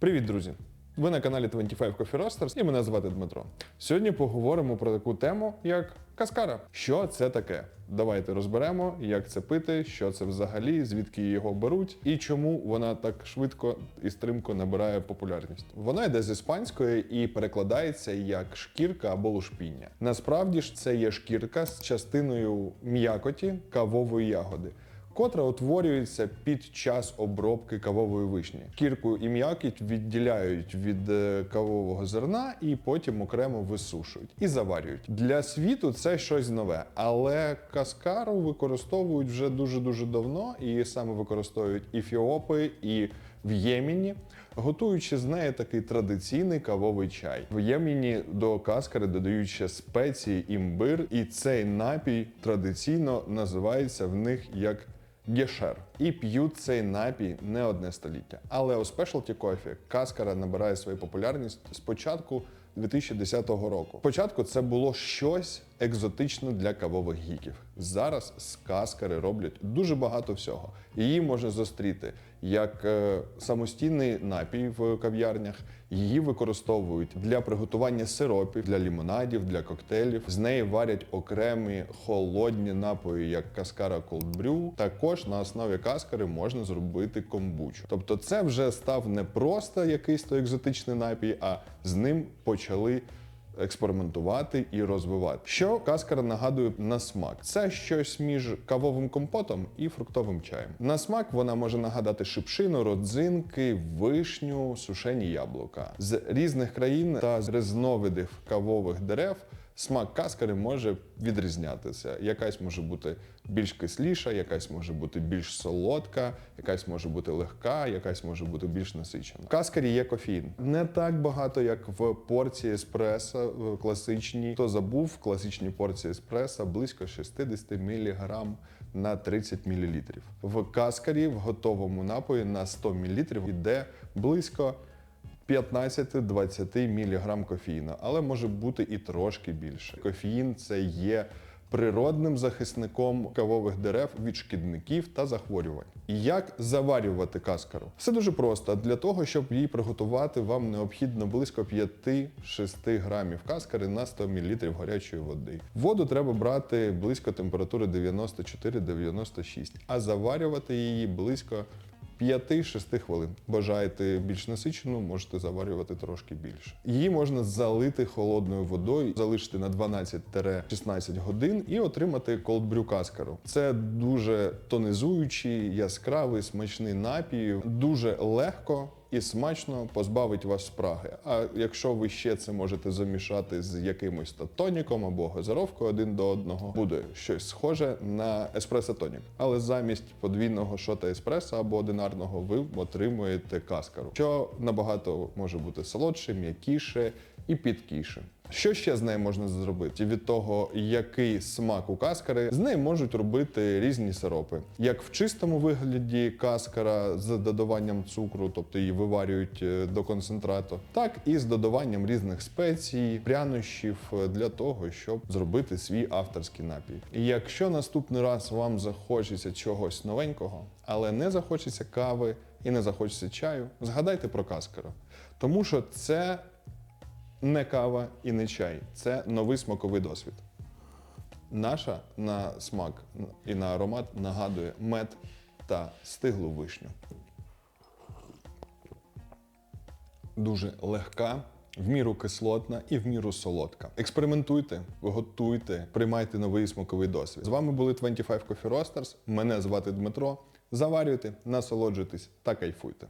Привіт, друзі! Ви на каналі 25 Coffee Roasters і мене звати Дмитро. Сьогодні поговоримо про таку тему, як каскара. Що це таке? Давайте розберемо, як це пити, що це взагалі, звідки його беруть і чому вона так швидко і стрімко набирає популярність. Вона йде з іспанської і перекладається як шкірка або лушпіння. Насправді ж це є шкірка з частиною м'якоті кавової ягоди котра утворюється під час обробки кавової вишні. Шкірку і м'якіть відділяють від е, кавового зерна і потім окремо висушують і заварюють. Для світу це щось нове, але каскару використовують вже дуже дуже давно, і саме використовують і фіопи, і в Ємені, готуючи з неї такий традиційний кавовий чай. В Ємені до каскари додають ще спеції, імбир, і цей напій традиційно називається в них як гешер. І п'ють цей напій не одне століття. Але у Specialty Coffee каскара набирає свою популярність з початку 2010 року. Спочатку це було щось екзотичне для кавових гіків. Зараз з каскари роблять дуже багато всього. Її можна зустріти як е, самостійний напій в кав'ярнях. Її використовують для приготування сиропів, для лімонадів, для коктейлів. З неї варять окремі холодні напої, як каскара Brew. Також на основі каскари можна зробити комбучу. Тобто, це вже став не просто якийсь то екзотичний напій, а з ним почали експериментувати і розвивати. Що каскара нагадує на смак? Це щось між кавовим компотом і фруктовим чаєм. На смак вона може нагадати шипшину, родзинки, вишню, сушені яблука з різних країн та з різновидів кавових дерев. Смак каскари може відрізнятися. Якась може бути більш кисліша, якась може бути більш солодка, якась може бути легка, якась може бути більш насичена. В каскарі є кофеїн. Не так багато, як в порції еспресо класичній. Хто забув в класичній порції еспресо близько 60 мг на 30 мл. В каскарі в готовому напої на 100 мл йде близько 15-20 мг кофеїну, але може бути і трошки більше. Кофеїн це є природним захисником кавових дерев від шкідників та захворювань. Як заварювати каскару? Все дуже просто. Для того, щоб її приготувати, вам необхідно близько 5-6 грамів каскари на 100 мл гарячої води. Воду треба брати близько температури 94-96, а заварювати її близько 5-6 хвилин. Бажаєте більш насичену, можете заварювати трошки більше. Її можна залити холодною водою, залишити на 12-16 годин і отримати колдбрю каскару. Це дуже тонизуючий, яскравий, смачний напій, дуже легко. І смачно позбавить вас спраги. А якщо ви ще це можете замішати з якимось то тоніком або газировкою один до одного, буде щось схоже на еспресо-тонік. Але замість подвійного шота еспресо або одинарного ви отримуєте каскару, що набагато може бути солодше, м'якіше і підкіше. Що ще з нею можна зробити? Від того, який смак у каскари, з неї можуть робити різні сиропи, як в чистому вигляді каскара з додаванням цукру, тобто її виварюють е, до концентрату, так і з додаванням різних спецій, прянощів е, для того, щоб зробити свій авторський напій. І якщо наступний раз вам захочеться чогось новенького, але не захочеться кави і не захочеться чаю, згадайте про каскару, тому що це не кава і не чай. Це новий смаковий досвід. Наша на смак і на аромат нагадує мед та стиглу вишню. Дуже легка, в міру кислотна і в міру солодка. Експериментуйте, готуйте, приймайте новий смаковий досвід. З вами були 25 Coffee Roasters. Мене звати Дмитро. Заварюйте, насолоджуйтесь та кайфуйте.